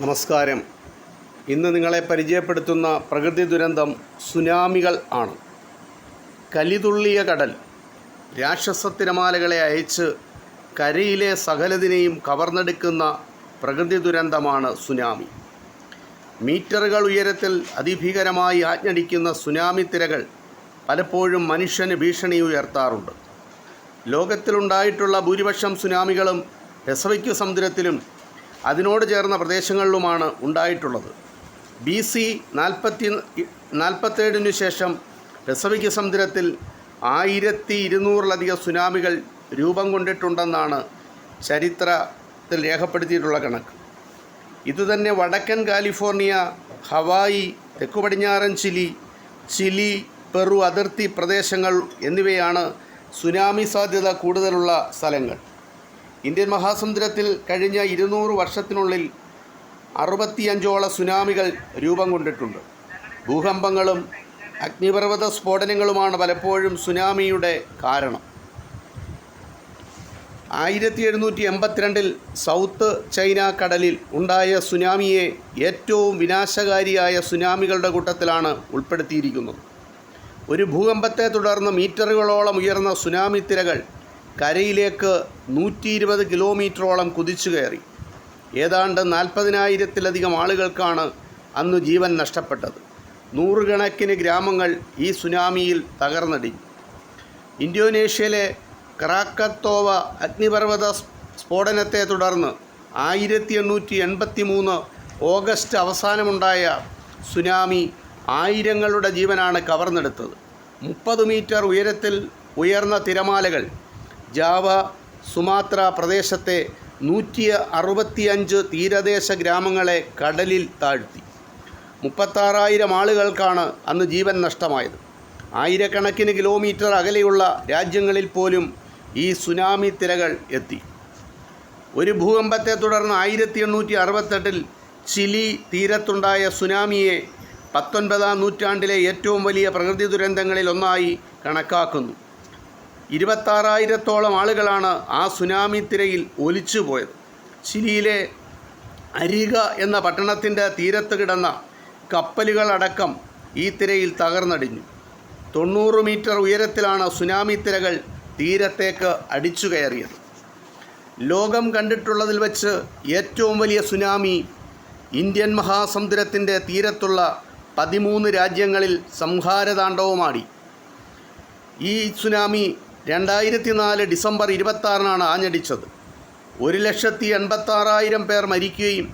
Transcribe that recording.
നമസ്കാരം. ഇന്ന് നിങ്ങളെ പരിചയപ്പെടുത്തുന്ന പ്രകൃതി ദുരന്തം സുനാമികൾ ആണ്. കലിതുള്ളിയ കടൽ രാക്ഷസ തിരമാലകളെ അയച്ച് കരയിലെ സകലതിനെയും കവർന്നെടുക്കുന്ന പ്രകൃതി ദുരന്തമാണ് സുനാമി. മീറ്ററുകൾ ഉയരത്തിൽ അതിഭീകരമായി ആജ്ഞടിക്കുന്ന സുനാമി തിരകൾ പലപ്പോഴും മനുഷ്യന് ഭീഷണി ഉയർത്താറുണ്ട്. ലോകത്തിലുണ്ടായിട്ടുള്ള ഭൂരിപക്ഷം സുനാമികളും പെസഫിക് സമുദ്രത്തിലും അതിനോട് ചേർന്ന പ്രദേശങ്ങളിലുമാണ് ഉണ്ടായിട്ടുള്ളത്. ബി സി നാൽപ്പത്തി നാൽപ്പത്തേഴിനു ശേഷം പെസഫിക് സമുദ്രത്തിൽ ആയിരത്തി ഇരുന്നൂറിലധികം സുനാമികൾ രൂപം കൊണ്ടിട്ടുണ്ടെന്നാണ് ചരിത്രത്തിൽ രേഖപ്പെടുത്തിയിട്ടുള്ള കണക്ക്. ഇതുതന്നെ വടക്കൻ കാലിഫോർണിയ ഹവായി തെക്കു പടിഞ്ഞാറൻ ചിലി ചിലി പെറു അതിർത്തി പ്രദേശങ്ങൾ എന്നിവയാണ് സുനാമി സാധ്യത കൂടുതലുള്ള സ്ഥലങ്ങൾ. ഇന്ത്യൻ മഹാസമുദ്രത്തിൽ കഴിഞ്ഞ ഇരുന്നൂറ് വർഷത്തിനുള്ളിൽ അറുപത്തിയഞ്ചോളം സുനാമികൾ രൂപം കൊണ്ടിട്ടുണ്ട്. ഭൂകമ്പങ്ങളും അഗ്നിപർവത സ്ഫോടനങ്ങളുമാണ് പലപ്പോഴും സുനാമിയുടെ കാരണം. ആയിരത്തി എഴുന്നൂറ്റി എൺപത്തിരണ്ടിൽ സൗത്ത് ചൈന കടലിൽ ഉണ്ടായ സുനാമിയെ ഏറ്റവും വിനാശകാരിയായ സുനാമികളുടെ കൂട്ടത്തിലാണ് ഉൾപ്പെടുത്തിയിരിക്കുന്നത്. ഒരു ഭൂകമ്പത്തെ തുടർന്ന് മീറ്ററുകളോളം ഉയർന്ന സുനാമി തിരകൾ കരയിലേക്ക് നൂറ്റി ഇരുപത് കിലോമീറ്ററോളം കുതിച്ചു കയറി. ഏതാണ്ട് നാൽപ്പതിനായിരത്തിലധികം ആളുകൾക്കാണ് അന്ന് ജീവൻ നഷ്ടപ്പെട്ടത്. നൂറുകണക്കിന് ഗ്രാമങ്ങൾ ഈ സുനാമിയിൽ തകർന്നടിഞ്ഞു. ഇന്തോനേഷ്യയിലെ ക്രാക്കത്തോവ അഗ്നിപർവത സ്ഫോടനത്തെ തുടർന്ന് ആയിരത്തി എണ്ണൂറ്റി എൺപത്തി മൂന്ന് ഓഗസ്റ്റ് അവസാനമുണ്ടായ സുനാമി ആയിരങ്ങളുടെ ജീവനാണ് കവർന്നെടുത്തത്. മുപ്പത് മീറ്റർ ഉയരത്തിൽ ഉയർന്ന തിരമാലകൾ ജാവ സുമാത്ര പ്രദേശത്തെ നൂറ്റി അറുപത്തിയഞ്ച് തീരദേശ ഗ്രാമങ്ങളെ കടലിൽ താഴ്ത്തി. മുപ്പത്താറായിരം ആളുകൾക്കാണ് അന്ന് ജീവൻ നഷ്ടമായത്. ആയിരക്കണക്കിന് കിലോമീറ്റർ അകലെയുള്ള രാജ്യങ്ങളിൽ പോലും ഈ സുനാമി തിരകൾ എത്തി. ഒരു ഭൂകമ്പത്തെ തുടർന്ന് ആയിരത്തി എണ്ണൂറ്റി അറുപത്തെട്ടിൽ ചിലി തീരത്തുണ്ടായ സുനാമിയെ പത്തൊൻപതാം നൂറ്റാണ്ടിലെ ഏറ്റവും വലിയ പ്രകൃതി ദുരന്തങ്ങളിൽ ഒന്നായി കണക്കാക്കുന്നു. ഇരുപത്താറായിരത്തോളം ആളുകളാണ് ആ സുനാമി തിരയിൽ ഒലിച്ചു പോയത്. ചിലിയിലെ അരിക എന്ന പട്ടണത്തിന്റെ തീരത്ത് കിടന്ന കപ്പലുകളടക്കം ഈ തിരയിൽ തകർന്നടിഞ്ഞു. തൊണ്ണൂറ് മീറ്റർ ഉയരത്തിലാണ് സുനാമി തിരകൾ തീരത്തേക്ക് അടിച്ചു കയറിയത്. ലോകം കണ്ടിട്ടുള്ളതിൽ വച്ച് ഏറ്റവും വലിയ സുനാമി ഇന്ത്യൻ മഹാസമുദ്രത്തിന്റെ തീരത്തുള്ള പതിമൂന്ന് രാജ്യങ്ങളിൽ സംഹാരതാണ്ഡവുമാടി. ഈ സുനാമി രണ്ടായിരത്തി നാല് ഡിസംബർ ഇരുപത്താറിനാണ് ആഞ്ഞടിച്ചത്. ഒരു ലക്ഷത്തി എൺപത്താറായിരം പേർ മരിക്കുകയും